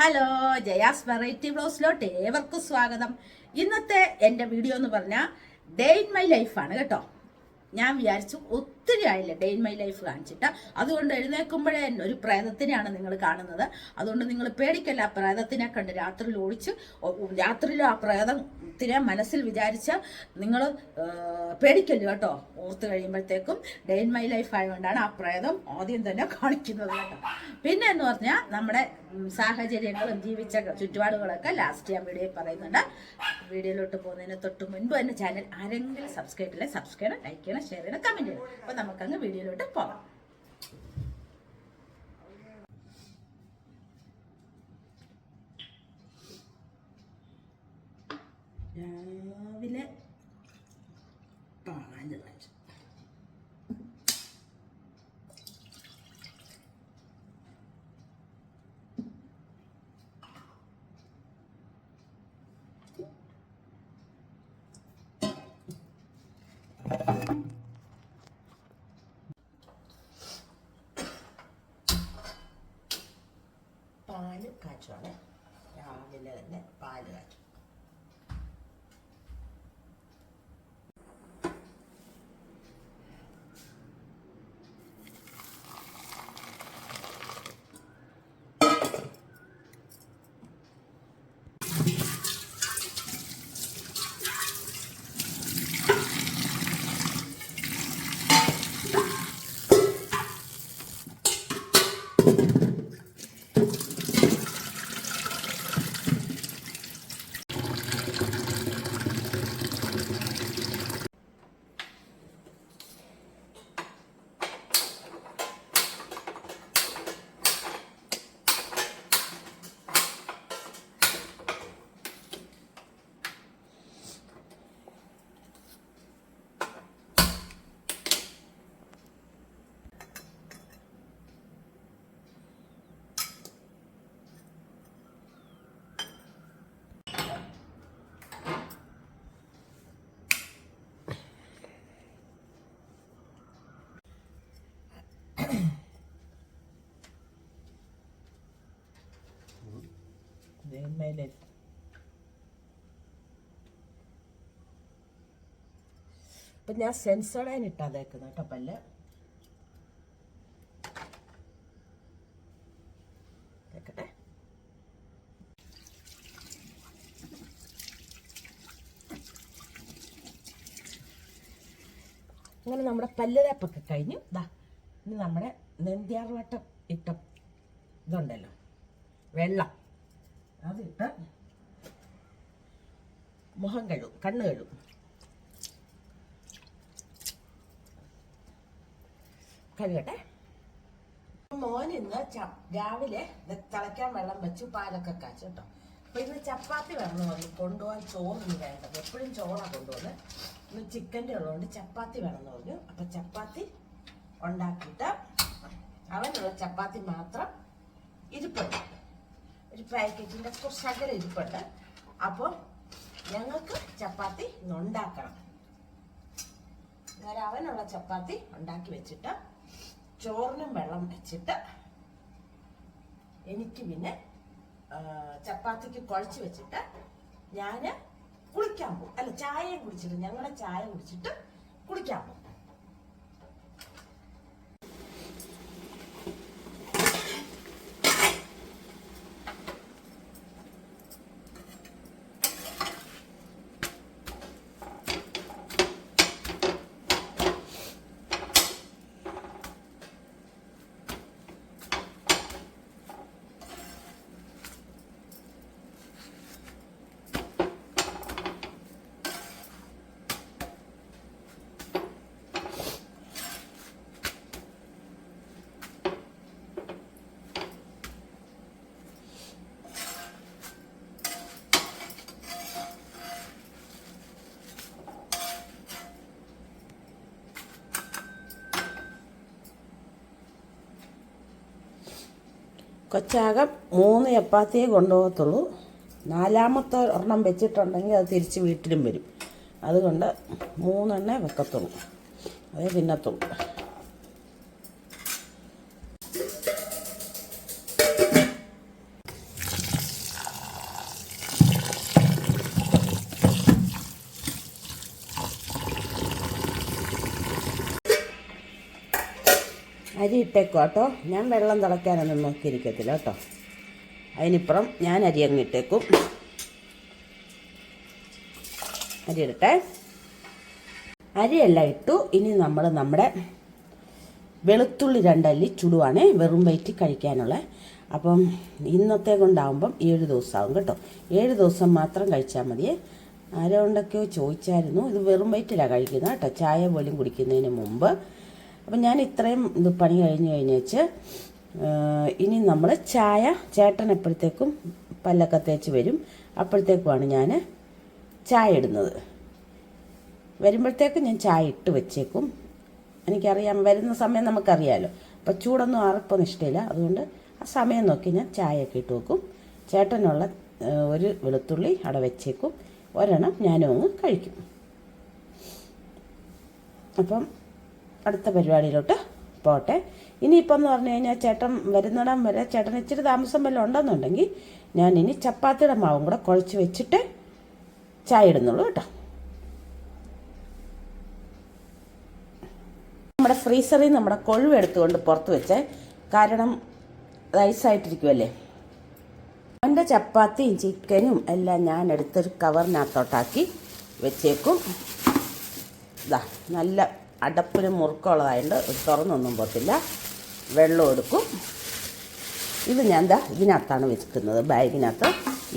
Hello Jaya's variety ബ്ലോസിലോട്ട് ഏവർക്കും സ്വാഗതം. ഇന്നത്തെ എന്റെ വീഡിയോ എന്ന് പറഞ്ഞാൽ ഡേ ഇൻ മൈ ലൈഫാണ് കേട്ടോ. ഞാൻ വിചാരിച്ചു ഒത്തിരി ആയില്ല ഡേ ഇൻ മൈ ലൈഫ് കാണിച്ചിട്ട്. അതുകൊണ്ട് എഴുന്നേൽക്കുമ്പോഴേ ഒരു പ്രേതത്തിനെയാണ് നിങ്ങൾ കാണുന്നത്. അതുകൊണ്ട് നിങ്ങൾ പേടിക്കല്ല ആ പ്രേതത്തിനെ കണ്ട് രാത്രിയിൽ ഓടിച്ച് രാത്രിയിൽ ആ പ്രേതത്തിനെ മനസ്സിൽ വിചാരിച്ച് നിങ്ങൾ പേടിക്കല്ലോ കേട്ടോ. ഓർത്ത് കഴിയുമ്പോഴത്തേക്കും ഡേ ഇൻ മൈ ലൈഫ് ആയതുകൊണ്ടാണ് ആ പ്രേതം ആദ്യം തന്നെ കാണിക്കുന്നത് കേട്ടോ. പിന്നെ എന്ന് പറഞ്ഞാൽ നമ്മുടെ സാഹചര്യങ്ങളും ജീവിച്ച ചുറ്റുപാടുകളൊക്കെ ലാസ്റ്റ് ഞാൻ വീഡിയോയിൽ പറയുന്നുണ്ട്. വീഡിയോയിലോട്ട് പോകുന്നതിന് തൊട്ട് മുൻപ് തന്നെ ചാനൽ ആരെങ്കിലും സബ്സ്ക്രൈബ് ചെയ്യണം സബ്സ്ക്രൈബ് ചെയ്യണം ലൈക്ക് ചെയ്യണം ഷെയർ ചെയ്യണം കമന്റ് ചെയ്യണം. നമുക്കങ്ങ് വീഡിയോയിലോട്ട് പോകാം. രാവിലെ പാൽ കാച്ചി പാൽ കാച്ചുവാണ് രാവിലെ തന്നെ പാൽ കാച്ചും മേലെ ഇപ്പം ഞാൻ സെൻസോഡൈൻ ഇട്ടാ തേക്കുന്നത് കേട്ടോ പല്ല്. തേക്കട്ടെ. അങ്ങനെ നമ്മുടെ പല്ലുതേപ്പൊക്കെ കഴിഞ്ഞു. ദാ ഇനി നമ്മുടെ നെന്തിയാർവട്ടം ഇട്ട ഇതുണ്ടല്ലോ. വെള്ളം. അതിട്ട് മുഖം കഴുകും കണ്ണ് കഴുകും. കഴുകട്ടെ. മോൻ ഇന്ന് രാവിലെ തിളയ്ക്കാൻ വെള്ളം വെച്ചു പാലൊക്കെ കാച്ചു കേട്ടോ. അപ്പൊ ഇന്ന് ചപ്പാത്തി വേണമെന്ന് പറഞ്ഞു കൊണ്ടുപോകാൻ ചോറൊന്നും വേണ്ടത്. എപ്പോഴും ചോറാണ് കൊണ്ടുപോകുന്നത് ഇന്ന് ചിക്കന്റെ ഉള്ളതുകൊണ്ട് ചപ്പാത്തി വേണമെന്ന് പറഞ്ഞു. അപ്പൊ ചപ്പാത്തി ഉണ്ടാക്കിയിട്ട് അവനുള്ള ചപ്പാത്തി മാത്രം ഇരിപ്പുണ്ട്. ഒരു കുറച്ച് ശകലം ഇരിപ്പുണ്ട്. അപ്പോൾ ഞങ്ങൾക്ക് ചപ്പാത്തി ഉണ്ടാക്കണം. അന്നേരം ചപ്പാത്തി ഉണ്ടാക്കി വെച്ചിട്ട് ചോറിനും വെള്ളം വെച്ചിട്ട് എനിക്ക് പിന്നെ ചപ്പാത്തിക്ക് കുഴച്ച് വെച്ചിട്ട് ഞാൻ കുളിക്കാൻ പോകും. അല്ല ചായയും കുടിച്ചിട്ട് ഞങ്ങളുടെ ചായ കുടിച്ചിട്ട് കുളിക്കാൻ പോകും. കൊച്ചാകം മൂന്ന് ചപ്പാത്തിയെ കൊണ്ടുപോകത്തുള്ളൂ. നാലാമത്തെ ഒരെണ്ണം വെച്ചിട്ടുണ്ടെങ്കിൽ അത് തിരിച്ച് വീട്ടിലും വരും. അതുകൊണ്ട് മൂന്നെണ്ണേ വെക്കത്തുള്ളൂ. അതേ തിന്നത്തുള്ളൂ. അരി ഇട്ടേക്കോ കേട്ടോ ഞാൻ വെള്ളം തിളയ്ക്കാനൊന്നും നോക്കിയിരിക്കത്തില്ല കേട്ടോ. അതിനിപ്പുറം ഞാൻ അരി അങ്ങ് ഇട്ടേക്കും. അരി ഇടട്ടെ. അരിയെല്ലാം ഇട്ടു. ഇനി നമ്മൾ നമ്മുടെ വെളുത്തുള്ളി രണ്ടല്ലി ചുടുവാണ്. വെറും വയറ്റി കഴിക്കാനുള്ള. അപ്പം ഇന്നത്തെ കൊണ്ടാവുമ്പം ഏഴ് ദിവസമാകും കേട്ടോ. ഏഴ് ദിവസം മാത്രം കഴിച്ചാൽ മതിയേ. ആരോണ്ടൊക്കെയോ ചോദിച്ചായിരുന്നു. ഇത് വെറും വയറ്റിലാണ് കഴിക്കുന്നത് കേട്ടോ. ചായ പോലും കുടിക്കുന്നതിന് മുമ്പ്. അപ്പം ഞാൻ ഇത്രയും ഇത് പണി കഴിഞ്ഞ് കഴിഞ്ഞ് വെച്ച് ഇനി നമ്മൾ ചായ ചേട്ടൻ എപ്പോഴത്തേക്കും പല്ലൊക്കെ തേച്ച് വരും അപ്പോഴത്തേക്കുമാണ് ഞാൻ ചായ ഇടുന്നത്. വരുമ്പോഴത്തേക്കും ഞാൻ ചായ ഇട്ട് വെച്ചേക്കും. എനിക്കറിയാം വരുന്ന സമയം നമുക്കറിയാമല്ലോ അപ്പം ചൂടൊന്നും ആർക്കൊന്നും ഇഷ്ടമില്ല. അതുകൊണ്ട് ആ സമയം നോക്കി ഞാൻ ചായയൊക്കെ ഇട്ട് വെക്കും. ചേട്ടനുള്ള ഒരു വെളുത്തുള്ളി അവിടെ വെച്ചേക്കും. ഒരെണ്ണം ഞാനും അങ്ങ് കഴിക്കും. അപ്പം അടുത്ത പരിപാടിയിലോട്ട് പോട്ടെ. ഇനിയിപ്പം എന്ന് പറഞ്ഞു കഴിഞ്ഞാൽ ചേട്ടൻ വരുന്നിടം വരെ ചേട്ടൻ ഇച്ചിരി താമസം വല്ലതും ഉണ്ടെന്നുണ്ടെങ്കിൽ ഞാൻ ഇനി ചപ്പാത്തിയുടെ മാവും കൂടെ കുഴച്ച് വെച്ചിട്ട് ചായ ഇടുന്നുള്ളൂ കേട്ടോ. നമ്മുടെ ഫ്രീസറിൽ നമ്മുടെ കൊഴുവ് എടുത്തുകൊണ്ട് പുറത്ത് വെച്ചേ. കാരണം റൈസായിട്ടിരിക്കുമല്ലേ എന്റെ ചപ്പാത്തിയും ചിക്കനും എല്ലാം ഞാൻ എടുത്തൊരു കവറിനകത്തോട്ടാക്കി വെച്ചേക്കും. ഇതാ നല്ല അടപ്പിന് മുറുക്കമുള്ളതായതുകൊണ്ട് തുറന്നൊന്നും പോത്തില്ല വെള്ളം എടുക്കും. ഇത് ഞാൻ എന്താ ഇതിനകത്താണ് വെക്കുന്നത് ബാഗിനകത്ത്.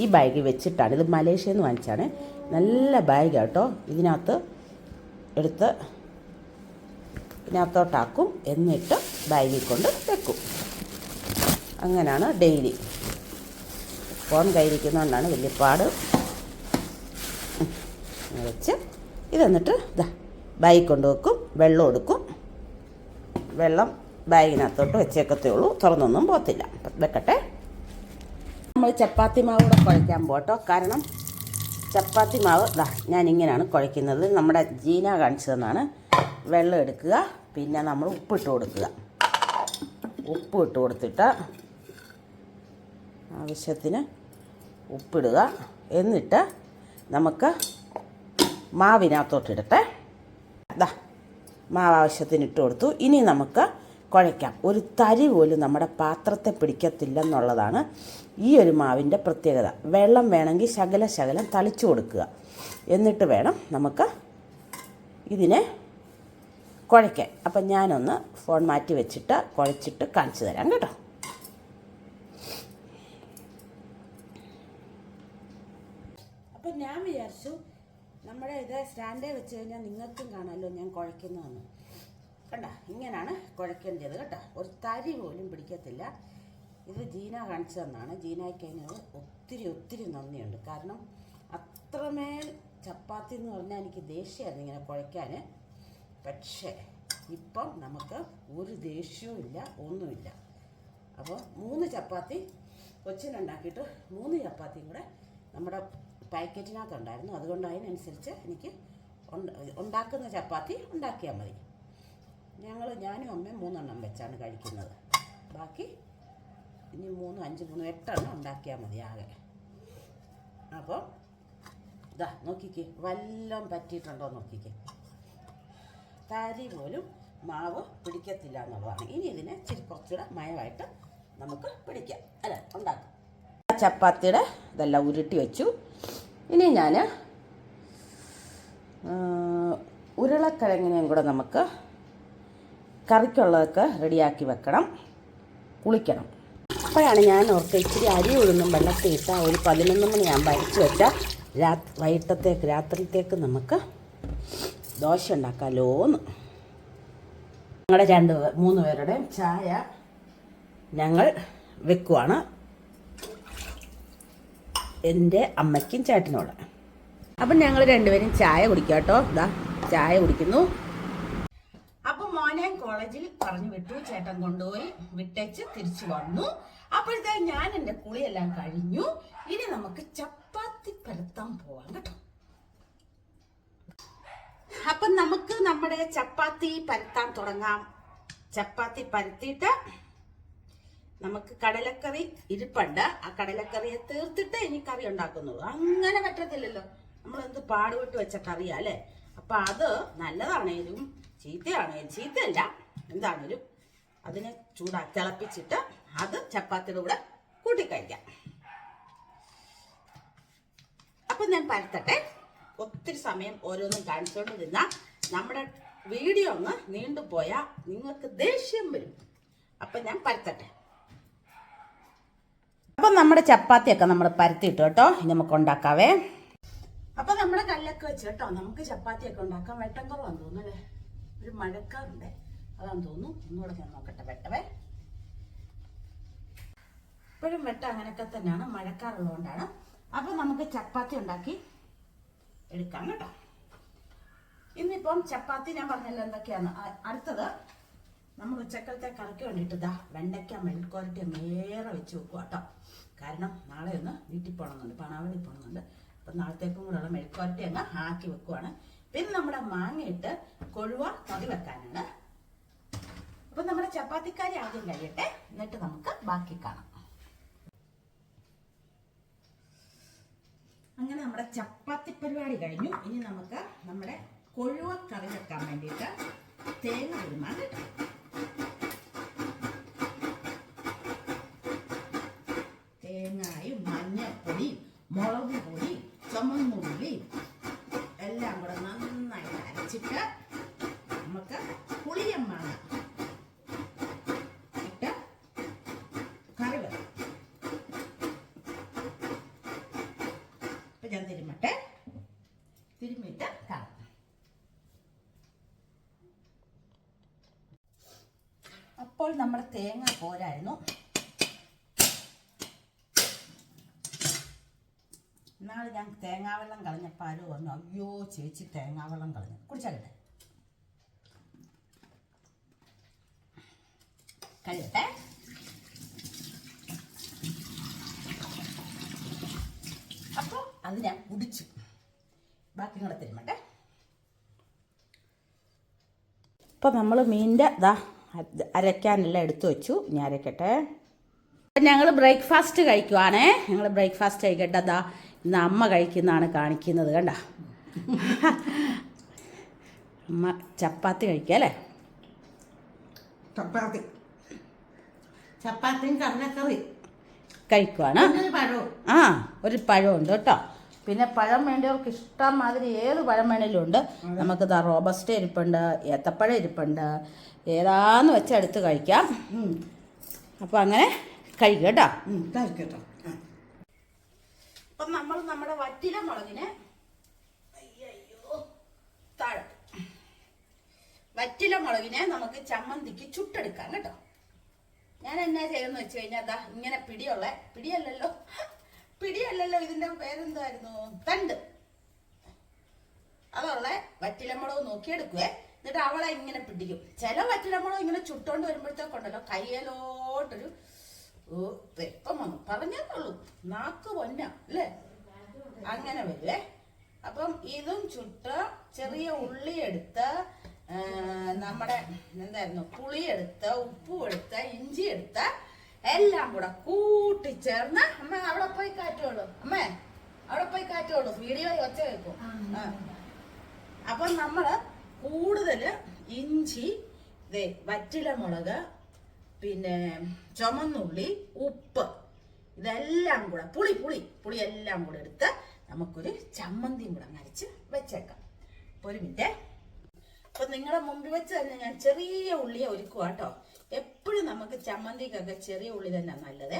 ഈ ബാഗ് വെച്ചിട്ടാണ് ഇത് മലേഷ്യയിൽ നിന്ന് വാങ്ങിച്ചാണ്. നല്ല ബാഗ് കേട്ടോ ഇതിനകത്ത് എടുത്ത് ഇതിനകത്തോട്ടാക്കും എന്നിട്ട് ബാഗിൽ കൊണ്ട് വെക്കും. അങ്ങനെയാണ് ഡെയിലി. ഫോൺ കയ്യിരിക്കുന്നതുകൊണ്ടാണ് വലിയ പാട്. വെച്ച് ഇതെന്നിട്ട് ഇതാ ബാഗിൽ കൊണ്ട് വെക്കും. വെള്ളം എടുക്കും. വെള്ളം ബാഗിനകത്തോട്ട് വെച്ചേക്കത്തേ ഉള്ളൂ തുറന്നൊന്നും പോകത്തില്ല. വെക്കട്ടെ. നമ്മൾ ചപ്പാത്തി മാവ് കൂടെ കുഴയ്ക്കാൻ പോട്ടോ കാരണം ചപ്പാത്തി മാവ് ദാ ഞാൻ ഇങ്ങനെയാണ് കുഴയ്ക്കുന്നത്. നമ്മുടെ ജീന കാണിച്ചതെന്നാണ്. വെള്ളം എടുക്കുക. പിന്നെ നമ്മൾ ഉപ്പിട്ട് കൊടുക്കുക. ഉപ്പ് ഇട്ട് കൊടുത്തിട്ട് ആവശ്യത്തിന് ഉപ്പിടുക. എന്നിട്ട് നമുക്ക് മാവിനകത്തോട്ടിടട്ടെ ദാ മാവ് ആവശ്യത്തിന് ഇട്ട് കൊടുത്തു ഇനി നമുക്ക് കുഴയ്ക്കാം. ഒരു തരി പോലും നമ്മുടെ പാത്രത്തെ പിടിക്കത്തില്ലെന്നുള്ളതാണ് ഈ ഒരു മാവിന്റെ പ്രത്യേകത. വെള്ളം വേണമെങ്കിൽ ശകല ശകലം തളിച്ചു കൊടുക്കുക. എന്നിട്ട് വേണം നമുക്ക് ഇതിനെ കുഴയ്ക്കാൻ. അപ്പം ഞാനൊന്ന് ഫോൺ മാറ്റി വെച്ചിട്ട് കുഴച്ചിട്ട് കാണിച്ചു തരാം കേട്ടോ അപ്പം ഞാൻ വിചാരിച്ചു നമ്മുടെ ഇത് സ്റ്റാൻഡേ വെച്ച് കഴിഞ്ഞാൽ നിങ്ങൾക്കും കാണാമല്ലോ ഞാൻ കുഴയ്ക്കുന്നതെന്ന്. കണ്ട ഇങ്ങനെയാണ് കുഴക്കേണ്ടത് കേട്ടോ. ഒരു തരി പോലും പിടിക്കത്തില്ല. ഇത് ജീന കാണിച്ചു തന്നാണ് ജീനയ്ക്ക് അതിനോട് ഒത്തിരി ഒത്തിരി നന്ദിയുണ്ട്. കാരണം അത്രമേൽ ചപ്പാത്തി എന്ന് പറഞ്ഞാൽ എനിക്ക് ദേഷ്യമായിരുന്നു ഇങ്ങനെ കുഴയ്ക്കാൻ പക്ഷേ ഇപ്പം നമുക്ക് ഒരു ദേഷ്യവും ഇല്ല ഒന്നുമില്ല. അപ്പോൾ മൂന്ന് ചപ്പാത്തി കൊച്ചിനുണ്ടാക്കിയിട്ട് മൂന്ന് ചപ്പാത്തിയും കൂടെ നമ്മുടെ പാക്കറ്റിനകത്തുണ്ടായിരുന്നു. അതുകൊണ്ട് അതിനനുസരിച്ച് എനിക്ക് ഉണ്ടാക്കുന്ന ചപ്പാത്തി ഉണ്ടാക്കിയാൽ മതി. ഞങ്ങൾ ഞാനും അമ്മയും മൂന്നെണ്ണം വെച്ചാണ് കഴിക്കുന്നത്. ബാക്കി ഇനി മൂന്ന് അഞ്ച് മൂന്ന് എട്ടെണ്ണം ഉണ്ടാക്കിയാൽ മതി ആകെ. അപ്പോൾ ഇതാ നോക്കിക്കേ വല്ലതും പറ്റിയിട്ടുണ്ടോ നോക്കിക്കേ. തരി പോലും മാവ് പിടിക്കത്തില്ല എന്നുള്ളതാണ്. ഇനി ഇതിനെ ഇച്ചിരി കുറച്ചുകൂടെ മയമായിട്ട് നമുക്ക് പിടിക്കാം. അല്ല? ഉണ്ടാക്കാം. ചപ്പാത്തിയുടെ ഇതെല്ലാം ഉരുട്ടി വെച്ചു. ഇനി ഞാൻ ഉരുളക്കിഴങ്ങിനെയും കൂടെ നമുക്ക് കറിക്കുള്ളതൊക്കെ റെഡിയാക്കി വെക്കണം. കുളിക്കണം. അപ്പോഴാണ് ഞാൻ ഓർത്ത് ഇച്ചിരി അരി ഉഴുന്നും വെള്ളത്തിൽ ഇട്ട ഒരു പതിനൊന്ന് മണി ഞാൻ വരച്ച് വെച്ചാൽ രാ വൈകിട്ടത്തേക്ക് രാത്രിത്തേക്ക് നമുക്ക് ദോശ ഉണ്ടാക്കാമല്ലോന്ന് ഞങ്ങളുടെ രണ്ട് മൂന്ന് പേരുടെയും ചായ ഞങ്ങൾ വെക്കുവാണ്. എന്റെ അമ്മയ്ക്കും ചേട്ടനോട്. അപ്പം ഞങ്ങൾ രണ്ടുപേരും ചായ കുടിക്കാം കേട്ടോ. ഇതാ ചായ കുടിക്കുന്നു. അപ്പൊ മോനെ കോളേജിൽ പറഞ്ഞു വിട്ടു ചേട്ടൻ കൊണ്ടുപോയി വിട്ടേച്ച് തിരിച്ചു വന്നു. അപ്പോഴത്തെ ഞാൻ എന്റെ കുളിയെല്ലാം കഴിഞ്ഞു. ഇനി നമുക്ക് ചപ്പാത്തി പരത്താൻ പോവാം കേട്ടോ. അപ്പൊ നമുക്ക് നമ്മുടെ ചപ്പാത്തി പരത്താൻ തുടങ്ങാം. ചപ്പാത്തി പരത്തിയിട്ട് നമുക്ക് കടലക്കറി ഇരിപ്പുണ്ട്. ആ കടലക്കറിയെ തീർത്തിട്ട് ഇനി കറി ഉണ്ടാക്കുന്നുള്ളൂ അങ്ങനെ പറ്റത്തില്ലല്ലോ. നമ്മളെന്ത് പാടുപെട്ട് വെച്ച കറിയാ അല്ലേ? അപ്പൊ അത് നല്ലതാണേലും ചീത്തയാണേലും ചീത്തയല്ല എന്താണേലും അതിനെ ചൂടാ തിളപ്പിച്ചിട്ട് അത് ചപ്പാത്തിയുടെ കൂടെ കൂട്ടിക്കഴിക്കാം അപ്പം ഞാൻ പരത്തട്ടെ. ഒത്തിരി സമയം ഓരോന്നും കാണിച്ചുകൊണ്ട് നിന്നാൽ നമ്മുടെ വീഡിയോ ഒന്ന് നീണ്ടുപോയാ നിങ്ങൾക്ക് ദേഷ്യം വരും. അപ്പം ഞാൻ പരത്തട്ടെ. നമ്മുടെ ചപ്പാത്തിയൊക്കെ നമ്മൾ പരത്തിയിട്ടു കേട്ടോ. ഇനി നമുക്ക് ഉണ്ടാക്കാവേ. അപ്പം നമ്മുടെ കല്ലൊക്കെ വെച്ച് കേട്ടോ. നമുക്ക് ചപ്പാത്തിയൊക്കെ ഉണ്ടാക്കാം. വെട്ടം കുറവാന്ന് തോന്നുന്നു അല്ലേ? ഒരു മഴക്കാറുണ്ട്. അതാന്ന് തോന്നുന്നു. ഒന്നുകൂടെ ഞാൻ നോക്കട്ടെ. വെട്ടവേ. ഇപ്പോഴും വെട്ടം അങ്ങനെയൊക്കെ തന്നെയാണ്. മഴക്കാറുള്ളതുകൊണ്ടാണ്. അപ്പം നമുക്ക് ചപ്പാത്തി ഉണ്ടാക്കി എടുക്കാം കേട്ടോ. ഇന്നിപ്പം ചപ്പാത്തി ഞാൻ പറഞ്ഞല്ലോ എന്തൊക്കെയാണ്? അടുത്തത് നമ്മൾ ഉച്ചക്കലത്തെ കറിക്ക് വേണ്ടിയിട്ട് ഇതാ വെണ്ടയ്ക്ക മെഴുക്കുരട്ടി മേറെ വെച്ച് വെക്കുക കേട്ടോ. കാരണം നാളെ ഒന്ന് വീട്ടിൽ പോകണമെന്നുണ്ട് പണാവണി പോകണമെന്നുണ്ട്. അപ്പം നാളത്തേക്കും കൂടെ ഉള്ള മെഴുക്കുരട്ടി അങ്ങ് ആക്കി വെക്കുവാണ്. പിന്നെ നമ്മുടെ മാങ്ങയിട്ട് കൊഴുവ കറി വെക്കാനാണ്. അപ്പം നമ്മുടെ ചപ്പാത്തിക്കാരി ആദ്യം കഴിയട്ടെ എന്നിട്ട് നമുക്ക് ബാക്കി കാണാം. അങ്ങനെ നമ്മുടെ ചപ്പാത്തി പരിപാടി കഴിഞ്ഞു. ഇനി നമുക്ക് നമ്മുടെ കൊഴുവ കറി വെക്കാൻ വേണ്ടിയിട്ട് തേങ്ങ ഇടുന്നാണ് കേട്ടോ തേങ്ങായും മഞ്ഞപ്പൊടിയും മുളക് പൊടിയും ചുമന്നുള്ളിയും എല്ലാം കൂടെ നന്നായിട്ട് അരച്ചിട്ട് നമുക്ക് പുളിയം മാങ്ങ ഇട്ട് കറി വെക്കാം അപ്പൊ ഞാൻ തിരുമട്ടെ തിരുമ്മിട്ട് കാണാം അപ്പോൾ നമ്മുടെ തേങ്ങ പോരായിരുന്നു ഇന്നാൾ ഞാൻ തേങ്ങാവെള്ളം കളഞ്ഞപ്പോൾ ആരോ വന്നു. അയ്യോ ചേച്ചി തേങ്ങാവെള്ളം കളഞ്ഞു. കുടിച്ചാലേ കഴിയട്ടെ. അപ്പോൾ അത് ഞാൻ കുടിച്ചു. ബാക്കി കൂടെ തരുമട്ടെ. ഇപ്പോൾ നമ്മൾ മീനിന്റെ ഇതാ അരയ്ക്കാനെല്ലാം എടുത്തു വെച്ചു. ഞാൻ അരയ്ക്കട്ടെ. ഞങ്ങൾ ബ്രേക്ക്ഫാസ്റ്റ് കഴിക്കുവാണേ. ഞങ്ങൾ ബ്രേക്ക്ഫാസ്റ്റ് കഴിക്കട്ടെ അതാ ഇന്ന് അമ്മ കഴിക്കുന്നതാണ് കാണിക്കുന്നത് കണ്ട? അമ്മ ചപ്പാത്തി കഴിക്കുക അല്ലേ? ചപ്പാത്തി. ചപ്പാത്തിയും കടലക്കറി. കഴിക്കുവാണ്. ആ ഒരു പഴമുണ്ട് കേട്ടോ. പിന്നെ പഴം വേണ്ടവർക്ക് ഇഷ്ടം മാതിരി ഏത് പഴം വേണേലും ഉണ്ട് നമുക്ക് ദാ റോബസ്റ്റ് ഇരിപ്പുണ്ട് ഏത്തപ്പഴം ഇരിപ്പുണ്ട് ഏതാന്ന് വെച്ചാൽ എടുത്ത് കഴിക്കാം. അപ്പോൾ അങ്ങനെ കേട്ടോ. കഴിക്കട്ടോ ആ. അപ്പം നമ്മൾ നമ്മുടെ വറ്റില മുളകിനെ അയ്യോ താഴെ. വറ്റില മുളകിനെ നമുക്ക് ചമ്മന്തിക്ക് ചുട്ടെടുക്കാം കേട്ടോ. ഞാൻ എന്നാ ചെയ്യുന്ന വെച്ച് കഴിഞ്ഞാൽ അതാ ഇങ്ങനെ പിടിയുള്ള പിടിയല്ലല്ലോ. പിടിയല്ലല്ലോ ഇതിന്റെ പേരെന്തായിരുന്നു? തണ്ട്. അതുള്ള വറ്റിലമുളക് നോക്കിയെടുക്കുവേ. എന്നിട്ട് അവളെ ഇങ്ങനെ പിടിക്കും. ചില വറ്റിലമുളക് ഇങ്ങനെ ചുട്ടോണ്ട് വരുമ്പോഴത്തേക്കുണ്ടല്ലോ കയ്യിലോട്ടൊരു വെപ്പം വന്നു. പറഞ്ഞേക്കുള്ളൂ നാക്ക് പൊന്ന അല്ലേ? അങ്ങനെ വരില്ലേ അപ്പം ഇതും ചുട്ട് ചെറിയ ഉള്ളി എടുത്ത് നമ്മുടെ എന്തായിരുന്നു പുളി എടുത്ത് ഉപ്പും എടുത്ത് ഇഞ്ചി എടുത്ത് എല്ലാം കൂടെ കൂട്ടിച്ചേർന്ന് അമ്മ അവിടെ പോയി കാറ്റുള്ളൂ. അമ്മേ അവിടെ പോയി കാറ്റുള്ളൂ. വീഡിയോ ഒച്ച കേൾക്കും. അപ്പം നമ്മൾ കൂടുതൽ ഇഞ്ചി വറ്റില വറ്റിലമുളക് പിന്നെ ചുമന്നുള്ളി ഉപ്പ് ഇതെല്ലാം കൂടെ പുളി പുളി പുളി എല്ലാം കൂടെ എടുത്ത് നമുക്കൊരു ചമ്മന്തിയും കൂടെ അരച്ച് വെച്ചേക്കാം. ഒരു മിനിറ്റ്. അപ്പൊ നിങ്ങളുടെ മുമ്പിൽ വെച്ച് തന്നെ ഞാൻ ചെറിയ ഉള്ളിയെ ഒരുക്കുക കേട്ടോ. എപ്പോഴും നമുക്ക് ചമ്മന്തിക്കൊക്കെ ചെറിയ ഉള്ളി തന്നെ നല്ലത്.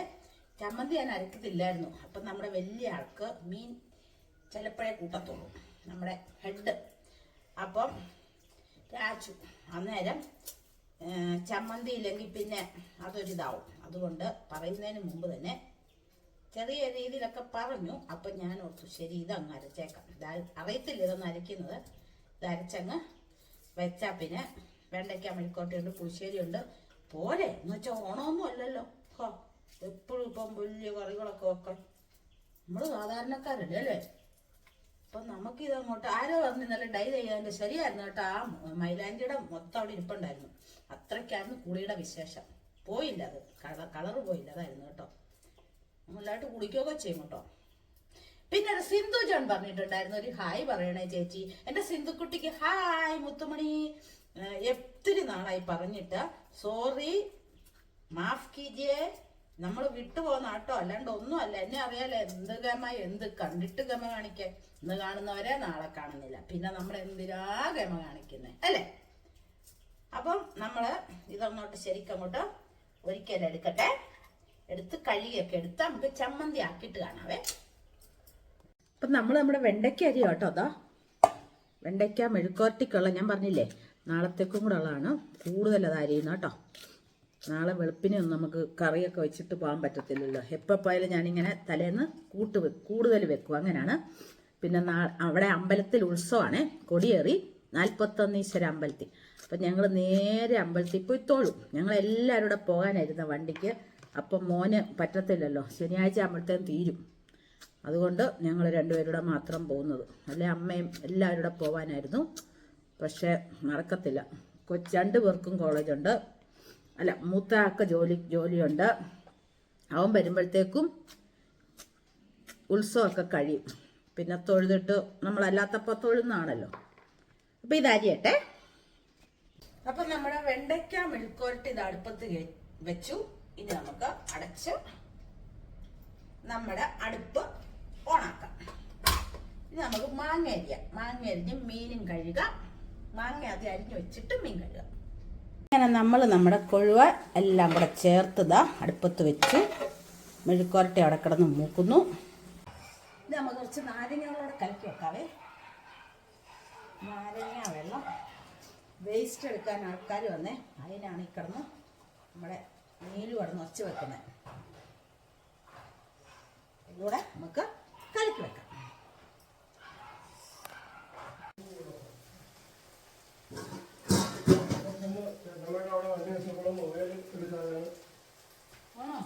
ചമ്മന്തി ഞാൻ അരക്കത്തില്ലായിരുന്നു. അപ്പൊ നമ്മുടെ വലിയ ആൾക്ക് മീൻ ചിലപ്പോഴേ കൂട്ടത്തുള്ളൂ. നമ്മുടെ ഹെഡ്. അപ്പം രാച്ചു അന്നേരം ചമ്മന്തി ഇല്ലെങ്കിൽ പിന്നെ അതൊരിതാവും. അതുകൊണ്ട് പറയുന്നതിന് മുമ്പ് തന്നെ ചെറിയ രീതിയിലൊക്കെ പറഞ്ഞു. അപ്പം ഞാൻ ഓർത്തു ശരി ഇതങ്ങ് അരച്ചേക്കാം. അറിയത്തില്ല ഇതൊന്ന് അരയ്ക്കുന്നത്. ഇത് അരച്ചങ്ങ് വെച്ചാൽ പിന്നെ വെണ്ടയ്ക്ക മെഴുക്കോട്ടയുണ്ട് പുളിശ്ശേരിയുണ്ട് പോരെ. എന്ന് വെച്ചാൽ ഓണമൊന്നും അല്ലല്ലോ. ഹോ എപ്പോഴും ഇപ്പം വലിയ കറികളൊക്കെ വെക്കണം. നമ്മൾ സാധാരണക്കാരല്ലേ? അല്ലേ അപ്പം നമുക്കിത് അങ്ങോട്ട് ആരോ പറഞ്ഞു ഇന്നലെ ഡൈ ചെയ്യാന്റെ ശരിയായിരുന്നു കേട്ടോ. ആ മൈലാഞ്ചിയുടെ മൊത്തം അവിടെ ഇരിപ്പുണ്ടായിരുന്നു. അത്രയ്ക്കായിരുന്നു കുളിയുടെ വിശേഷം. പോയില്ല അത്. കളർ കളറ് പോയില്ല. അതായിരുന്നു കേട്ടോ. നല്ലതായിട്ട് കുളിക്കുകയൊക്കെ ചെയ്യും കേട്ടോ. പിന്നെ സിന്ധു ജോൺ പറഞ്ഞിട്ടുണ്ടായിരുന്നു. ഒരു ഹായ് പറയണേ ചേച്ചി. എന്റെ സിന്ധുക്കുട്ടിക്ക് ഹായ് മുത്തുമണി. ഒത്തിരി നാളായി പറഞ്ഞിട്ട്. സോറി. മാഫ് കീജിയെ. നമ്മൾ വിട്ടുപോകുന്ന ആട്ടോ. അല്ലാണ്ട് ഒന്നും അല്ല എന്നെ അറിയാലോ എന്ത് ഗമ എന്ത് കണ്ടിട്ട് ഗമ കാണിക്കാൻ. ഇന്ന് കാണുന്നവരെ നാളെ കാണുന്നില്ല. പിന്നെ നമ്മൾ എന്തിനാ ഗമ കാണിക്കുന്നത് അല്ലേ? അപ്പം നമ്മൾ ഇതൊന്നോട്ട് ശരിക്കും അങ്ങോട്ട് ഒരിക്കലും എടുക്കട്ടെ. എടുത്ത് കഴുകിയൊക്കെ എടുത്ത് നമുക്ക് ചമ്മന്തി ആക്കിയിട്ട് കാണാവേ. അപ്പം നമ്മൾ നമ്മുടെ വെണ്ടയ്ക്ക അരി കേട്ടോ അതാ. വെണ്ടയ്ക്ക മെഴുക്കോർട്ടിക്കുള്ള ഞാൻ പറഞ്ഞില്ലേ നാളത്തേക്കും കൂടെ ഉള്ളതാണ്. കൂടുതൽ അത് അരിയുന്ന കേട്ടോ. നാളെ വെളുപ്പിനൊന്നും നമുക്ക് കറിയൊക്കെ വെച്ചിട്ട് പോകാൻ പറ്റത്തില്ലല്ലോ. എപ്പോൾ പോയാലും ഞാനിങ്ങനെ തലേന്ന് കൂട്ട് കൂടുതൽ വെക്കും. അങ്ങനെയാണ് പിന്നെ അവിടെ അമ്പലത്തിൽ ഉത്സവമാണ് കൊടിയേറി നാൽപ്പത്തൊന്നീശ്വര അമ്പലത്തിൽ. അപ്പം ഞങ്ങൾ നേരെ അമ്പലത്തിൽ പോയി തോളും ഞങ്ങൾ എല്ലാവരും കൂടെ പോകാനായിരുന്നു വണ്ടിക്ക്. അപ്പം മോന് പറ്റത്തില്ലല്ലോ. ശനിയാഴ്ച ആകുമ്പോഴത്തേക്കും തീരും. അതുകൊണ്ട് ഞങ്ങൾ രണ്ടുപേരുടെ മാത്രം പോകുന്നത്. അല്ലെ അമ്മയും എല്ലാവരും കൂടെ പോകാനായിരുന്നു പക്ഷേ നടക്കത്തില്ല. കൊച്ചു രണ്ട് പേർക്കും കോളേജുണ്ട്. അല്ല മൂത്ത ആൾക്ക് ജോലി ജോലിയുണ്ട്. അവൻ വരുമ്പോഴത്തേക്കും ഉത്സവമൊക്കെ കഴിയും. പിന്നെ തൊഴുതിട്ട് നമ്മളല്ലാത്തപ്പോൾ തൊഴുന്നാണല്ലോ. അപ്പം ഇത് അരിയട്ടെ. അപ്പം നമ്മുടെ വെണ്ടയ്ക്ക മെഴുക്കോരട്ടി ഇത് അടുപ്പത്ത് വെച്ചു. ഇനി നമുക്ക് അടച്ച് നമ്മുടെ അടുപ്പ് ഓണാക്കാം. ഇനി നമുക്ക് മാങ്ങ അരിയാം. മാങ്ങ അരിഞ്ഞ് മീനും കഴുക. മാങ്ങ അത് അരിഞ്ഞ് വെച്ചിട്ട് മീൻ കഴുകാം. അങ്ങനെ നമ്മൾ നമ്മുടെ കൊഴുവ എല്ലാം കൂടെ ചേർത്തതാ അടുപ്പത്ത് വെച്ച് മെഴുക്കോരട്ടി അവിടെ കിടന്ന് മൂക്കുന്നു. ഇത് നമുക്ക് കുറച്ച് നാരങ്ങകളോടെ കലക്കി വെക്കാവേ. നാരങ്ങ വെള്ളം വേസ്റ്റ് എടുക്കാൻ ആൾക്കാർ വന്നേ. അതിനാണ് ഈ കിടന്ന് നമ്മുടെ നീൽ കിടന്ന് ഒച്ച വെക്കുന്നത് ഇതിലൂടെ നമുക്ക് കലക്കി വെക്കാം. ആണോ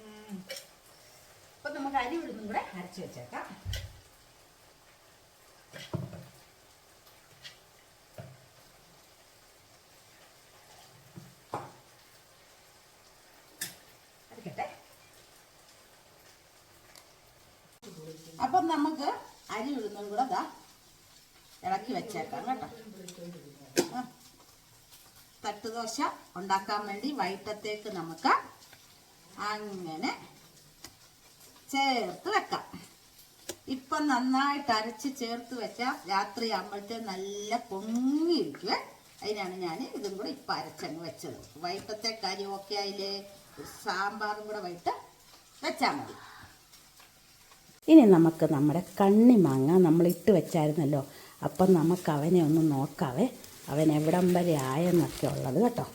ഉം. അപ്പൊ നമുക്ക് അരി ഉഴുന്നും കൂടെ അരച്ച് വെച്ചേക്കാം. അപ്പം നമുക്ക് അരി ഉഴുന്നും കൂടെ അതാ ഇളക്കി വെച്ചേക്കാം കേട്ടോ. തട്ടുദോശ ഉണ്ടാക്കാൻ വേണ്ടി വൈകിട്ടത്തേക്ക് നമുക്ക് അങ്ങനെ ചേർത്ത് വെക്കാം. ഇപ്പം നന്നായിട്ട് അരച്ച് ചേർത്ത് വെച്ചാൽ രാത്രി ആകുമ്പോഴത്തെ നല്ല പൊങ്ങിയിരിക്കുക അതിനാണ് ഞാൻ ഇതും കൂടെ ഇപ്പം അരച്ചങ്ങ് വെച്ചത്. വൈകിട്ടത്തെ കാര്യം ഓക്കെ ആയില്ലേ സാമ്പാറും കൂടെ വൈകിട്ട് വെച്ചാൽ മതി. ഇനി നമുക്ക് നമ്മുടെ കണ്ണിമാങ്ങ നമ്മൾ ഇട്ട് വെച്ചായിരുന്നല്ലോ. അപ്പം നമുക്ക് അവനെ ഒന്ന് നോക്കാവേ. അവൻ എവിടം വരെ ആയെന്നൊക്കെ ഉള്ളത് കേട്ടോ.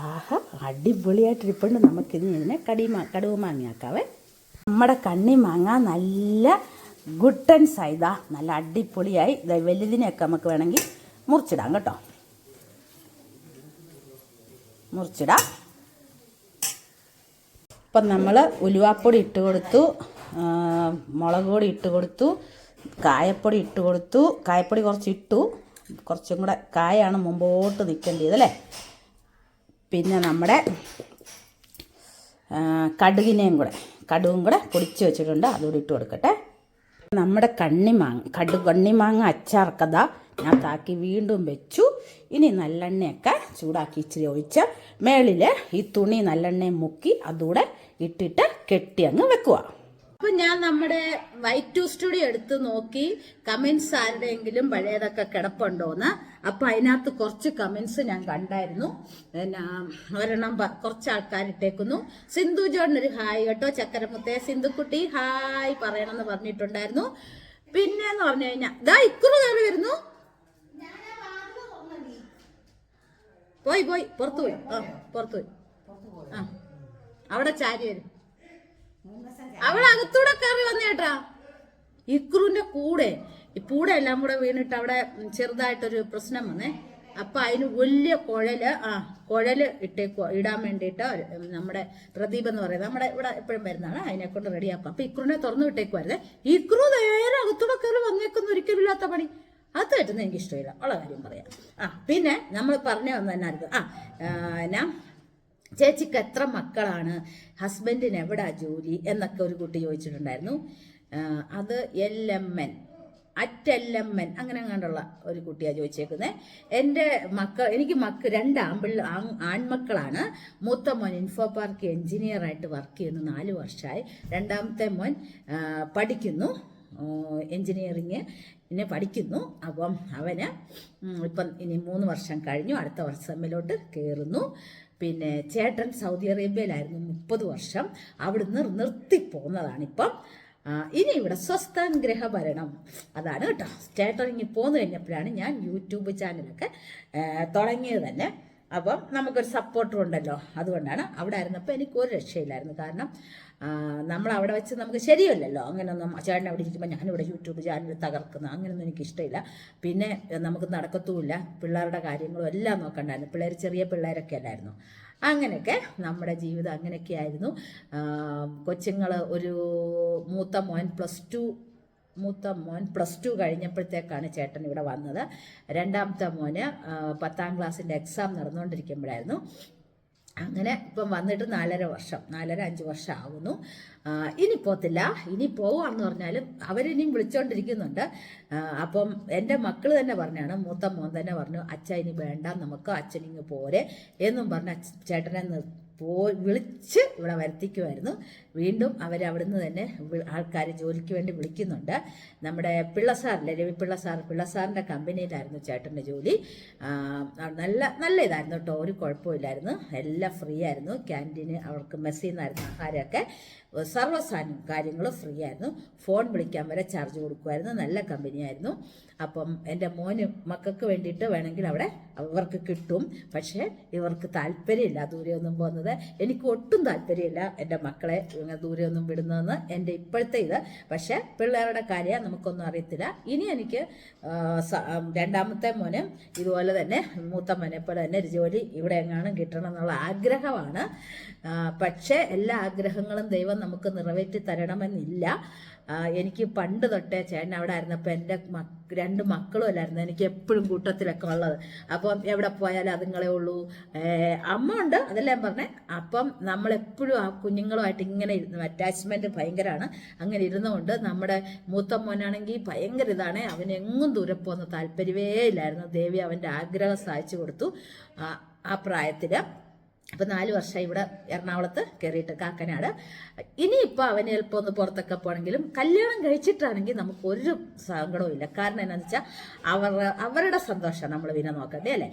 ആഹാ അടിപൊളിയായിട്ടിരിപ്പുണ്ട് നമുക്കിനി ഇതിനെ കടിമാ കടുവ മാങ്ങയാക്കാവേ. നമ്മുടെ കണ്ണി മാങ്ങ നല്ല ഗുട്ടൻ സൈതാ നല്ല അടിപൊളിയായി. വലുതിനെയൊക്കെ നമുക്ക് വേണമെങ്കിൽ മുറിച്ചിടാം കേട്ടോ. മുറിച്ചിടാം. ഇപ്പം നമ്മൾ ഉലുവാപ്പൊടി ഇട്ട് കൊടുത്തു മുളക് പൊടി ഇട്ട് കൊടുത്തു കായപ്പൊടി ഇട്ട് കൊടുത്തു. കായപ്പൊടി കുറച്ച് ഇട്ടു. കുറച്ചും കൂടെ കായാണ് മുമ്പോട്ട് നിൽക്കേണ്ടത് അല്ലേ? പിന്നെ നമ്മുടെ കടുകിനെയും കൂടെ കടുകും കൂടെ പൊടിച്ച് വെച്ചിട്ടുണ്ട്. അതുകൂടി ഇട്ട് കൊടുക്കട്ടെ. നമ്മുടെ കണ്ണിമാങ്ങ കടു കണ്ണിമാങ്ങ അച്ചാർക്കഥ ഞാൻ താക്കി വീണ്ടും വെച്ചു. ഇനി നല്ലെണ്ണയൊക്കെ ചൂടാക്കി ഇച്ചിരി ഒഴിച്ച് മേളിൽ ഈ തുണി നല്ലെണ്ണയും മുക്കി അതുകൂടെ ഇട്ടിട്ട് കെട്ടി അങ്ങ് വെക്കുക അപ്പൊ ഞാൻ നമ്മുടെ വൈറ്റ് ടു സ്റ്റുഡിയോ എടുത്ത് നോക്കി. കമന്റ്സ് ആരുടെയെങ്കിലും പഴയതൊക്കെ കിടപ്പുണ്ടോന്ന്. അപ്പൊ അതിനകത്ത് കുറച്ച് കമന്റ്സ് ഞാൻ കണ്ടായിരുന്നു. പിന്നെ ഒരെണ്ണം കുറച്ച് ആൾക്കാർ ഇട്ടേക്കുന്നു. സിന്ധു ജോണിനൊരു ഹായ് കേട്ടോ ചക്കരമുത്തേ. സിന്ധുക്കുട്ടി ഹായ് പറയണമെന്ന് പറഞ്ഞിട്ടുണ്ടായിരുന്നു. പിന്നെ എന്ന് പറഞ്ഞു കഴിഞ്ഞാൽ ദാ ഇക്കുറു കയറി വരുന്നു. പോയി പോയി പുറത്തു പോയി. ആ പുറത്തു പോയി. ആ അവിടെ ചാരി വരും. അവൾ അകത്തൂടെ കയറി വന്നേട്ടാ ഇക്രുവിന്റെ കൂടെ കൂടെ എല്ലാം കൂടെ വീണിട്ട് അവിടെ ചെറുതായിട്ടൊരു പ്രശ്നം വന്നേ. അപ്പൊ അതിന് വലിയ കുഴൽ ആ കുഴൽ ഇട്ടേക്കോ ഇടാൻ വേണ്ടിയിട്ട് നമ്മുടെ പ്രദീപ് എന്ന് പറയുന്നത് നമ്മുടെ ഇവിടെ എപ്പോഴും വരുന്നതാണ്. അതിനെ കൊണ്ട് റെഡിയാക്കും അപ്പൊ ഇക്രുവിനെ തുറന്നു വിട്ടേക്കുവായിരുന്നേ. ഇക്രു നേരെ അകത്തൂടെ കയറി വന്നേക്കുന്ന ഒരിക്കലില്ലാത്ത പണി. അത് പറ്റുന്ന എനിക്ക് ഇഷ്ടമില്ല ഉള്ള കാര്യം പറയാം. ആ പിന്നെ നമ്മൾ പറഞ്ഞു വന്ന തന്നെ ആ, എന്നാ? ചേച്ചിക്ക് എത്ര മക്കളാണ്? ഹസ്ബൻഡിന് എവിടാ ജോലി? എന്നൊക്കെ ഒരു കുട്ടി ചോദിച്ചിട്ടുണ്ടായിരുന്നു. അത് L M N. At L M N. അങ്ങനെ അങ്ങാണ്ടുള്ള ഒരു കുട്ടിയാണ് ചോദിച്ചേക്കുന്നത് എന്റെ മക്കൾ എനിക്ക് മക്കൾ രണ്ട് ആൺപിള്ള ആൺമക്കളാണ്. മൂത്ത മോൻ ഇൻഫോ പാർക്ക് എഞ്ചിനീയർ ആയിട്ട് വർക്ക് ചെയ്യുന്നു. നാല് വർഷമായി രണ്ടാമത്തെ മോൻ പഠിക്കുന്നു. എഞ്ചിനീയറിങ് പിന്നെ പഠിക്കുന്നു. അപ്പം അവന് ഇപ്പം ഇനി മൂന്ന് വർഷം കഴിഞ്ഞു. അടുത്ത വർഷമിലോട്ട് കയറുന്നു പിന്നെ ചേട്ടൻ സൗദി അറേബ്യയിലായിരുന്നു മുപ്പത് വർഷം. അവിടുന്ന് നിർത്തിപ്പോന്നതാണ് ഇപ്പം. ആ, ഇനി ഇവിടെ സ്വസ്ഥം ഭരണം. അതാണ് കേട്ടോ. ഇങ്ങനെ പോന്നു കഴിഞ്ഞപ്പോഴാണ് ഞാൻ യൂട്യൂബ് ചാനലൊക്കെ തുടങ്ങിയത് തന്നെ. അപ്പം നമുക്കൊരു സപ്പോർട്ടും ഉണ്ടല്ലോ. അതുകൊണ്ടാണ് അവിടെ ആയിരുന്നപ്പോൾ എനിക്ക് ഒരു രക്ഷയില്ലായിരുന്നു. കാരണം നമ്മൾ അവിടെ വെച്ച് നമുക്ക് ശരിയല്ലല്ലോ. അങ്ങനെയൊന്നും ചേട്ടൻ അവിടെ ഇരിക്കുമ്പോൾ ഞാനിവിടെ യൂട്യൂബ് ചാനൽ തകർക്കുന്ന. അങ്ങനെയൊന്നും എനിക്ക് ഇഷ്ടമില്ല. പിന്നെ നമുക്ക് നടക്കത്തുമില്ല. പിള്ളേരുടെ കാര്യങ്ങളും എല്ലാം നോക്കണ്ടായിരുന്നു. പിള്ളേർ ചെറിയ പിള്ളേരൊക്കെ അല്ലായിരുന്നു. അങ്ങനെയൊക്കെ നമ്മുടെ ജീവിതം അങ്ങനെയൊക്കെ ആയിരുന്നു. കൊച്ചുങ്ങൾ ഒരു മൂത്ത മോൻ പ്ലസ് ടു മൂത്ത മോൻ പ്ലസ് ടു കഴിഞ്ഞപ്പോഴത്തേക്കാണ് ചേട്ടൻ ഇവിടെ വന്നത്. രണ്ടാമത്തെ മോന് പത്താം ക്ലാസ്സിന്റെ എക്സാം നടന്നുകൊണ്ടിരിക്കുമ്പോഴായിരുന്നു. അങ്ങനെ ഇപ്പം വന്നിട്ട് നാലര വർഷം നാലര അഞ്ച് വർഷം ആകുന്നു ഇനി പോത്തില്ല ഇനി പോവാന്ന് പറഞ്ഞാലും അവരിനിയും വിളിച്ചോണ്ടിരിക്കുന്നുണ്ട്. അപ്പം എന്റെ മക്കൾ തന്നെ പറഞ്ഞാണ് മൂത്ത മോൻ തന്നെ പറഞ്ഞു അച്ഛ ഇനി വേണ്ട നമുക്ക് അച്ഛനിങ്ങ് പോരെ എന്നും പറഞ്ഞ് ചേട്ടനെ നിർ പോ വിളിച്ച് ഇവിടെ വരുത്തിക്കുമായിരുന്നു. വീണ്ടും അവരവിടുന്ന് തന്നെ ആൾക്കാർ ജോലിക്ക് വേണ്ടി വിളിക്കുന്നുണ്ട്. നമ്മുടെ പിള്ള സാറില്ലേ രവി പിള്ള സാർ പിള്ള സാറിന്റെ കമ്പനിയിലായിരുന്നു ചേട്ടന്റെ ജോലി. നല്ല നല്ല ഇതായിരുന്നു കേട്ടോ ഒരു കുഴപ്പമില്ലായിരുന്നു. എല്ലാം ഫ്രീ ആയിരുന്നു. ക്യാന്റീന് അവർക്ക് മെസ്സിന്നായിരുന്നു ആഹാരമൊക്കെ. സർവസാധനം കാര്യങ്ങളും ഫ്രീ ആയിരുന്നു ഫോൺ വിളിക്കാൻ വരെ ചാർജ് കൊടുക്കുമായിരുന്നു നല്ല കമ്പനിയായിരുന്നു. അപ്പം എന്റെ മോന് മക്കൾക്ക് വേണ്ടിയിട്ട് വേണമെങ്കിൽ അവിടെ അവർക്ക് കിട്ടും. പക്ഷേ ഇവർക്ക് താല്പര്യമില്ല ദൂരെയൊന്നും പോകുന്നത്. എനിക്ക് ഒട്ടും താല്പര്യമില്ല എന്റെ മക്കളെ ദൂരെയൊന്നും വിടുന്നതെന്ന് എന്റെ ഇപ്പോഴത്തെ ഇത്. പക്ഷേ പിള്ളേരുടെ കാര്യം നമുക്കൊന്നും അറിയത്തില്ല. ഇനി എനിക്ക് രണ്ടാമത്തെ മോന് ഇതുപോലെ തന്നെ മൂത്ത മോനെ പോലെ തന്നെ ഒരു ജോലി ഇവിടെ എങ്ങാനും കിട്ടണം എന്നുള്ള ആഗ്രഹമാണ്. പക്ഷേ എല്ലാ ആഗ്രഹങ്ങളും ദൈവം നമുക്ക് നിറവേറ്റി തരണമെന്നില്ല. എനിക്ക് പണ്ട് തൊട്ടേ ചേട്ടൻ അവിടെ ആയിരുന്നപ്പോൾ എന്റെ മക്ക രണ്ട് മക്കളും അല്ലായിരുന്നു. എനിക്ക് എപ്പോഴും കൂട്ടത്തിലൊക്കെ ഉള്ളത്. അപ്പം എവിടെ പോയാലും അതുങ്ങളെ ഉള്ളൂ. അമ്മ ഉണ്ട് അതെല്ലാം പറഞ്ഞേ? അപ്പം നമ്മളെപ്പോഴും ആ കുഞ്ഞുങ്ങളുമായിട്ട് ഇങ്ങനെ ഇരുന്നു അറ്റാച്ച്മെന്റ് ഭയങ്കരമാണ് അങ്ങനെ ഇരുന്നുകൊണ്ട് നമ്മുടെ മൂത്ത മോനാണെങ്കിൽ ഭയങ്കര ഇതാണ്. അവനെങ്ങും ദൂരെ പോകുന്ന താല്പര്യമേ ഇല്ലായിരുന്നു. ദേവി അവന്റെ ആഗ്രഹം സാധിച്ചു കൊടുത്തു ആ, പ്രായത്തിൽ അപ്പം നാല് വർഷം ഇവിടെ എറണാകുളത്ത് കയറിയിട്ട് കാക്കനാട്. ഇനിയിപ്പോൾ അവന് ചിലപ്പോൾ ഒന്ന് പുറത്തൊക്കെ പോകണമെങ്കിലും കല്യാണം കഴിച്ചിട്ടാണെങ്കിൽ നമുക്ക് ഒരു സങ്കടവും ഇല്ല. കാരണം എന്താണെന്ന് വെച്ചാൽ അവർ അവരുടെ സന്തോഷം നമ്മൾ പിന്നെ നോക്കണ്ടേ അല്ലേ?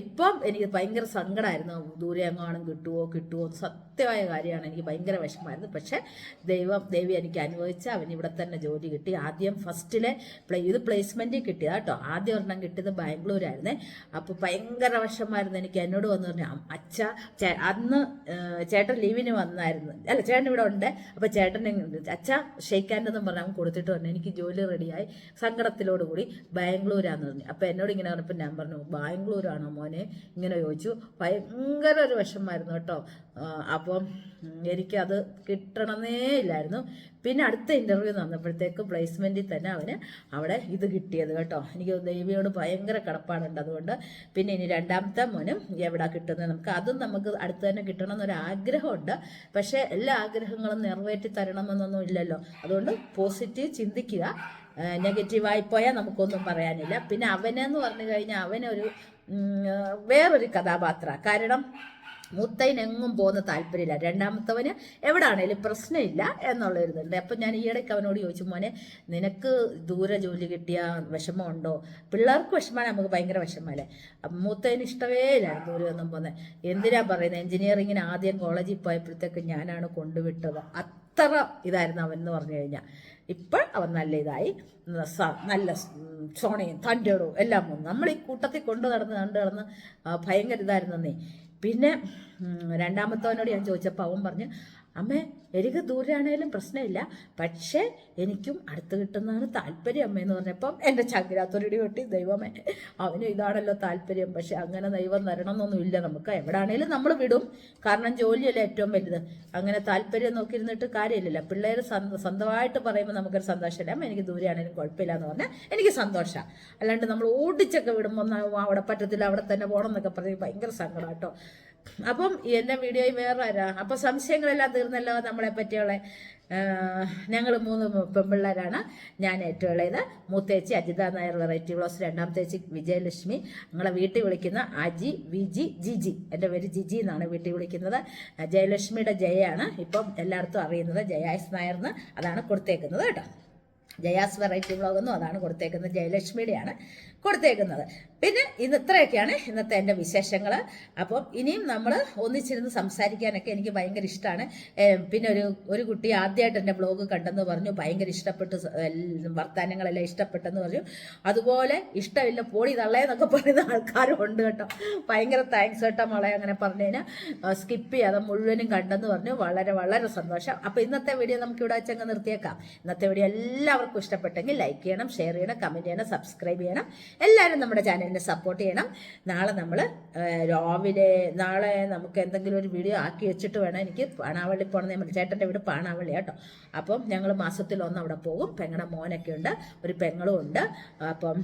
ഇപ്പം എനിക്ക് ഭയങ്കര സങ്കടമായിരുന്നു ദൂരെ എങ്ങാനും കിട്ടുമോ കിട്ടുമോ സത്യമായ കാര്യമാണ്. എനിക്ക് ഭയങ്കര വിഷമമായിരുന്നു. പക്ഷേ ദൈവം ദേവി എനിക്ക് അനുഭവിച്ച അവന് ഇവിടെ തന്നെ ജോലി കിട്ടി. ആദ്യം ഫസ്റ്റിലെ പ്ലേ ഇത് പ്ലേസ്മെന്റിൽ കിട്ടിയത് കേട്ടോ. ആദ്യം ഒരെണ്ണം കിട്ടിയത് ബാംഗ്ലൂരായിരുന്നേ. അപ്പോൾ ഭയങ്കര വിഷമമായിരുന്നു എനിക്ക് എന്നോട് വന്ന് പറഞ്ഞു അച്ഛ അന്ന് ചേട്ടൻ ലീവിന് വന്നായിരുന്നു. അല്ല ചേട്ടൻ ഇവിടെ ഉണ്ട്. അപ്പോൾ ചേട്ടൻ അച്ഛ ഷെയ്ക്കാന്റെന്നും പറഞ്ഞ് അവൻ കൊടുത്തിട്ട് പറഞ്ഞു എനിക്ക് ജോലി റെഡിയായി. സങ്കടത്തിലോട് കൂടി ബാംഗ്ലൂരാന്ന് പറഞ്ഞു. അപ്പോൾ എന്നോട് ഇങ്ങനെ പറഞ്ഞപ്പോൾ ഞാൻ പറഞ്ഞു ബാംഗ്ലൂരാണോ? മോനെ? ഇങ്ങനെ ചോദിച്ചു. ഭയങ്കര ഒരു വിഷമമായിരുന്നു കേട്ടോ. അപ്പം എനിക്കത് കിട്ടണമെന്നേ ഇല്ലായിരുന്നു. പിന്നെ അടുത്ത ഇന്റർവ്യൂ നടന്നപ്പോഴത്തേക്ക് പ്ലേസ്മെന്റിൽ തന്നെ അവന് അവിടെ ഇത് കിട്ടിയത് കേട്ടോ. എനിക്ക് ദേവിയോട് ഭയങ്കര കടപ്പാടുണ്ട് അതുകൊണ്ട്. പിന്നെ ഇനി രണ്ടാമത്തെ മോനും എവിടെ കിട്ടുന്നത് നമുക്ക്? അതും നമുക്ക് അടുത്ത് തന്നെ കിട്ടണം എന്നൊരു ആഗ്രഹമുണ്ട്. പക്ഷേ എല്ലാ ആഗ്രഹങ്ങളും നിറവേറ്റി തരണമെന്നൊന്നും ഇല്ലല്ലോ. അതുകൊണ്ട് പോസിറ്റീവ് ചിന്തിക്കുക. നെഗറ്റീവായി പോയാൽ നമുക്കൊന്നും പറയാനില്ല. പിന്നെ അവനെന്ന് പറഞ്ഞു കഴിഞ്ഞാൽ അവനൊരു വേറൊരു കഥാപാത്ര. കാരണം മുത്തൈനെങ്ങും പോകുന്ന താല്പര്യമില്ല. രണ്ടാമത്തവന് എവിടാണേലും പ്രശ്നമില്ല എന്നുള്ളൊരിതുണ്ട്. അപ്പം ഞാൻ ഈയിടയ്ക്ക് അവനോട് ചോദിച്ചു മോനെ നിനക്ക് ദൂരെ ജോലി കിട്ടിയ വിഷമമുണ്ടോ? പിള്ളേർക്ക് വിഷമമാണ് നമുക്ക് ഭയങ്കര വിഷമമല്ലേ? മൂത്തതിന് ഇഷ്ടമേ ഇല്ല ദൂരെ ഒന്നും പോകുന്നത് എന്തിനാ പറയുന്നത് എഞ്ചിനീയറിങ്ങിന് ആദ്യം കോളേജിൽ പോയപ്പോഴത്തേക്ക് ഞാനാണ് കൊണ്ടുവിട്ടത്. അത്ര ഇതായിരുന്നു അവൻ എന്ന് പറഞ്ഞു കഴിഞ്ഞാൽ ഇപ്പോൾ അവൻ നല്ല ഇതായി. നല്ല സോണയും തണ്ടുകളും എല്ലാം വന്നു. നമ്മൾ ഈ കൂട്ടത്തിൽ കൊണ്ടു നടന്ന് കണ്ടു നടന്ന് ഭയങ്കര ഇതായിരുന്നു നീ പിന്നെ രണ്ടാമത്തവനോട് ഞാൻ ചോദിച്ചപ്പോൾ അവൻ പറഞ്ഞ് അമ്മേ എനിക്ക് ദൂരാണേലും പ്രശ്നമില്ല. പക്ഷേ എനിക്കും അടുത്ത് കിട്ടുന്നതാണ് താല്പര്യം അമ്മയെന്ന് പറഞ്ഞപ്പം എന്റെ ചങ്കിരാത്തൊരിടി കൊട്ടി ദൈവമേ അവനും ഇതാണല്ലോ താല്പര്യം. പക്ഷെ അങ്ങനെ ദൈവം തരണമെന്നൊന്നുമില്ല നമുക്ക് എവിടാണേലും നമ്മൾ വിടും. കാരണം ജോലിയല്ലേ ഏറ്റവും വലുത്. അങ്ങനെ താല്പര്യം നോക്കിയിരുന്നിട്ട് കാര്യമില്ലല്ലോ. പിള്ളേർ സ്വന്തമായിട്ട് പറയുമ്പോൾ നമുക്കൊരു സന്തോഷമില്ല. അമ്മ എനിക്ക് ദൂരെയാണേലും കുഴപ്പമില്ല എന്ന് പറഞ്ഞാൽ എനിക്ക് സന്തോഷമാണ് അല്ലാണ്ട് നമ്മൾ ഓടിച്ചൊക്കെ വിടുമ്പോൾ "ന- അവിടെ പറ്റത്തില്ല അവിടെ തന്നെ പോകണം എന്നൊക്കെ പറഞ്ഞ് ഭയങ്കര സങ്കടം കേട്ടോ അപ്പം എന്റെ വീഡിയോയിൽ വേറെ ആരാ അപ്പം സംശയങ്ങളെല്ലാം തീർന്നല്ലോ നമ്മളെ പറ്റിയുള്ള ഞങ്ങൾ മൂന്ന് പെൺപിള്ളേരാണ് ഞാൻ ഏറ്റവും ഇളയത്. മൂത്തേച്ചി അജിത നായർ വെറൈറ്റി വ്ളോസ് രണ്ടാമത്തേച്ചി വിജയലക്ഷ്മി. ഞങ്ങളെ വീട്ടിൽ വിളിക്കുന്ന അജി വിജി ജിജി. എന്റെ പേര് ജിജി എന്നാണ് വീട്ടിൽ വിളിക്കുന്നത്. ജയലക്ഷ്മിയുടെ ജയയാണ്. ഇപ്പം എല്ലായിടത്തും അറിയുന്നത് ജയാസ് നായർ എന്ന് അതാണ് കൊടുത്തേക്കുന്നത് കേട്ടോ. ജയാസ് വെറൈറ്റി ബ്ലോഗ് എന്നും അതാണ് കൊടുത്തേക്കുന്നത്. ജയലക്ഷ്മിയുടെയാണ്. കൊടുത്തേക്കുന്നത്. പിന്നെ ഇന്ന് ഇത്രയൊക്കെയാണ് ഇന്നത്തെ എന്റെ വിശേഷങ്ങൾ അപ്പോൾ ഇനിയും നമ്മൾ ഒന്നിച്ചിരുന്ന് സംസാരിക്കാനൊക്കെ എനിക്ക് ഭയങ്കര ഇഷ്ടമാണ് പിന്നെ ഒരു ഒരു കുട്ടി ആദ്യമായിട്ട് എന്റെ ബ്ലോഗ് കണ്ടെന്ന് പറഞ്ഞു ഭയങ്കര ഇഷ്ടപ്പെട്ട് വർത്തമാനങ്ങളെല്ലാം ഇഷ്ടപ്പെട്ടെന്ന് പറഞ്ഞു. അതുപോലെ ഇഷ്ടമില്ല പോളി തള്ളേന്നൊക്കെ പറയുന്ന ആൾക്കാരും ഉണ്ട് കേട്ടോ. ഭയങ്കര താങ്ക്സ് കേട്ടോ മോളെ അങ്ങനെ പറഞ്ഞു കഴിഞ്ഞാൽ സ്കിപ്പ് ചെയ്യാതെ മുഴുവനും കണ്ടെന്ന് പറഞ്ഞു. വളരെ വളരെ സന്തോഷം. അപ്പോൾ ഇന്നത്തെ വീഡിയോ നമുക്ക് ഇവിടെ വെച്ചങ്ങ് നിർത്തിയേക്കാം. ഇന്നത്തെ വീഡിയോ എല്ലാവർക്കും ഇഷ്ടപ്പെട്ടെങ്കിൽ ലൈക്ക് ചെയ്യണം ഷെയർ ചെയ്യണം കമന്റ് ചെയ്യണം സബ്സ്ക്രൈബ് ചെയ്യണം. എല്ലാവരും നമ്മുടെ ചാനലിനെ സപ്പോർട്ട് ചെയ്യണം. നാളെ നമ്മൾ രാവിലെ നാളെ നമുക്ക് എന്തെങ്കിലും ഒരു വീഡിയോ ആക്കി വെച്ചിട്ട് വേണം എനിക്ക് പാണാവള്ളി പോകണമെന്ന് ഞാൻ ചേട്ടന്റെ വീട് പാണാവള്ളി കേട്ടോ അപ്പം ഞങ്ങൾ മാസത്തിൽ ഒന്ന് അവിടെ പോകും. പെങ്ങളുടെ മോനൊക്കെ ഉണ്ട് ഒരു പെങ്ങളും ഉണ്ട്. അപ്പം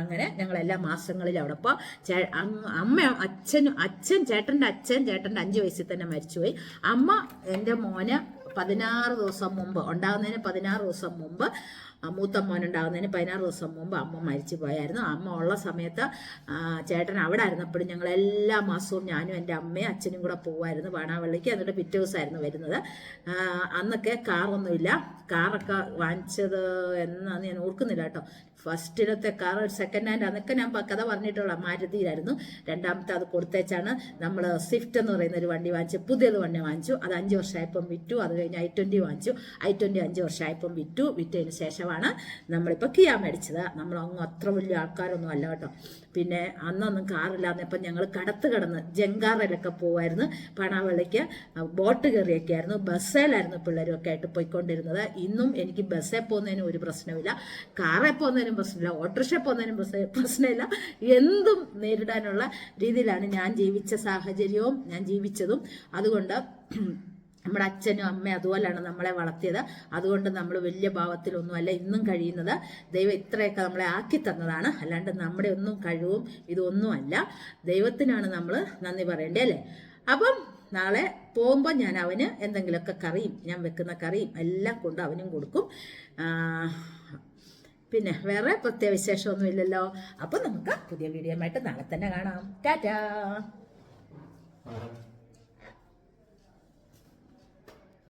അങ്ങനെ ഞങ്ങൾ എല്ലാ മാസങ്ങളിലും അവിടെ പോ അമ്മ അച്ഛനും അച്ഛൻ ചേട്ടന്റെ അച്ഛൻ ചേട്ടന്റെ അഞ്ച് വയസ്സിൽ തന്നെ മരിച്ചുപോയി. അമ്മ എന്റെ മോന് പതിനാറ് ദിവസം മുമ്പ് ഉണ്ടാകുന്നതിന് പതിനാറ് ദിവസം മുമ്പ് മൂത്ത മോനുണ്ടാകുന്നതിന് പതിനാറ് ദിവസം മുമ്പ് അമ്മ മരിച്ചു പോയായിരുന്നു അമ്മ ഉള്ള സമയത്ത് ചേട്ടൻ അവിടെ ആയിരുന്നപ്പോഴും ഞങ്ങൾ എല്ലാ മാസവും ഞാനും എന്റെ അമ്മയും അച്ഛനും കൂടെ പോകുമായിരുന്നു വാണാവള്ളിക്ക്. എന്നിട്ട് പിറ്റേ ദിവസമായിരുന്നു വരുന്നത്. അന്നൊക്കെ കാറൊന്നുമില്ല. കാറൊക്കെ വാങ്ങിച്ചത് എന്നാന്ന് ഞാൻ ഓർക്കുന്നില്ല കേട്ടോ. ഫസ്റ്റിലത്തെ കാർ സെക്കൻഡ് ഹാൻഡ് അതൊക്കെ ഞാൻ കഥ പറഞ്ഞിട്ടുള്ള മാരുതിയിലായിരുന്നു. രണ്ടാമത്തെ അത് കൊടുത്തേച്ചാണ് നമ്മൾ സ്വിഫ്റ്റ് എന്ന് പറയുന്ന ഒരു വണ്ടി വാങ്ങിച്ചു. പുതിയത് വണ്ടി വാങ്ങിച്ചു. അത് അഞ്ച് വർഷമായപ്പം വിറ്റു. അത് കഴിഞ്ഞ് ഐ ട്വന്റി വാങ്ങിച്ചു. ഐ ട്വന്റി അഞ്ച് വർഷമായപ്പം വിറ്റു. വിറ്റതിന് ശേഷമാണ് നമ്മളിപ്പോൾ കിയാ മേടിച്ചത്. നമ്മളങ്ങ് അത്ര വലിയ ആൾക്കാരൊന്നും അല്ല കേട്ടോ. പിന്നെ അന്നൊന്നും കാറില്ലാന്നപ്പം ഞങ്ങൾ കടത്ത് കടന്ന് ജങ്കാറിലൊക്കെ പോവായിരുന്നു. പണാവള്ളിക്ക് ബോട്ട് കയറിയൊക്കെ ആയിരുന്നു ബസ്സിലായിരുന്നു പിള്ളേരൊക്കെ ആയിട്ട് പോയിക്കൊണ്ടിരുന്നത്. ഇന്നും എനിക്ക് ബസ്സിൽ പോകുന്നതിനും ഒരു പ്രശ്നമില്ല കാറിൽ പോകുന്നതിനും പ്രശ്നമില്ല. ഓട്ടോറിക്ഷ പോകുന്നതിനും പ്രശ്നമില്ല. എന്തും നേരിടാനുള്ള രീതിയിലാണ് ഞാൻ ജീവിച്ച സാഹചര്യവും ഞാൻ ജീവിച്ചതും. അതുകൊണ്ട് നമ്മുടെ അച്ഛനും അമ്മയും അതുപോലെയാണ് നമ്മളെ വളർത്തിയത്. അതുകൊണ്ട് നമ്മൾ വലിയ ഭാവത്തിലൊന്നുമല്ല ഇന്നും കഴിയുന്നത്. ദൈവം ഇത്രയൊക്കെ നമ്മളെ ആക്കി തന്നതാണ്. അല്ലാണ്ട് നമ്മുടെ ഒന്നും കഴിവും ഇതൊന്നുമല്ല. ദൈവത്തിനാണ് നമ്മൾ നന്ദി പറയേണ്ടത് അല്ലേ? അപ്പം നാളെ പോകുമ്പോൾ ഞാൻ അവന് എന്തെങ്കിലുമൊക്കെ കറിയും ഞാൻ വെക്കുന്ന കറിയും എല്ലാം കൊണ്ട് അവനും കൊടുക്കും. പിന്നെ വേറെ പ്രത്യേക വിശേഷമൊന്നും ഇല്ലല്ലോ. അപ്പം നമുക്ക് പുതിയ വീഡിയോ ആയിട്ട് നാളെ തന്നെ കാണാം. ടാറ്റാ.